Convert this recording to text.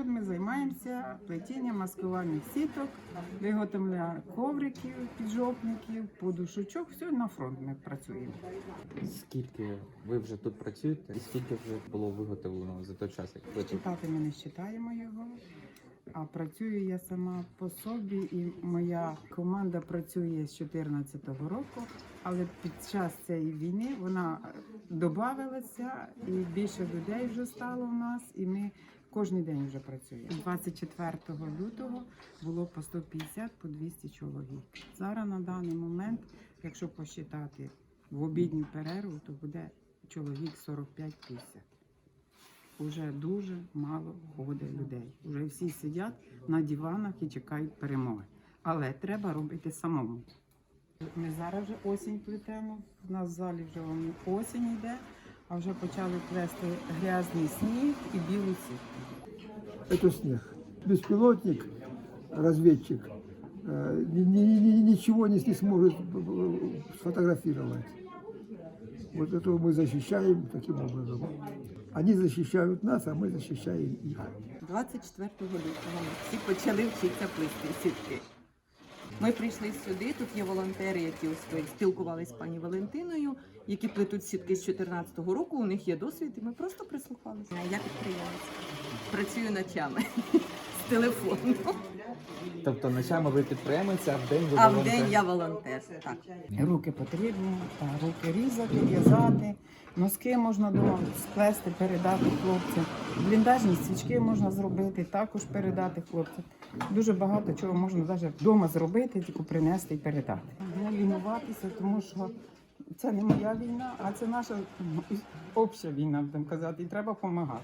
Тут ми займаємося плетінням маскувальних сіток, виготовлення ковриків, піджопників, подушочок. Все на фронт ми працюємо. Скільки ви вже тут працюєте, і скільки вже було виготовлено за той час, як ви тут? Читати ми не читаємо його. А працюю я сама по собі, і моя команда працює з 2014 року, але під час цієї війни вона додавалася, і більше людей вже стало у нас, і ми кожен день вже працюємо. 24 лютого було по 150 по 200 чоловік. Зараз на даний момент, якщо посчитати в обідню перерву, то буде чоловік 45-50. Уже дуже мало ходить людей. Уже всі сидять на диванах і чекають перемоги. Але треба робити самому. Ми зараз вже осінь плетемо. У нас в залі вже осінь йде, а вже почали плести грязний сніг і білу сітку это снег. Беспилотник, разведчик, э, ни- ни- ни- ничего не, не сможет э, сфотографировать. Вот этого мы защищаем таким образом. Они защищают нас, а мы защищаем их. 24 лютого ми всі почали вчитися плести сітки. Ми прийшли сюди. Тут є волонтери, які ось спілкувалися з пані Валентиною, які плетуть сітки з 2014 року. У них є досвід, і ми просто прислухалися. Я підприємець, працюю ночами телефону. Тобто ночами ви підприємець, а в день ви А в волонтер? день я волонтер. Так. Руки потрібні, та, руки різати, в'язати. Носки можна дома сплести, передати хлопцям. Бліндажні свічки можна зробити, також передати хлопцям. Дуже багато чого можна навіть вдома зробити, тільки принести і передати. Не лінуватися, тому що це не моя війна, а це наша обща війна, будемо казати, і треба допомагати.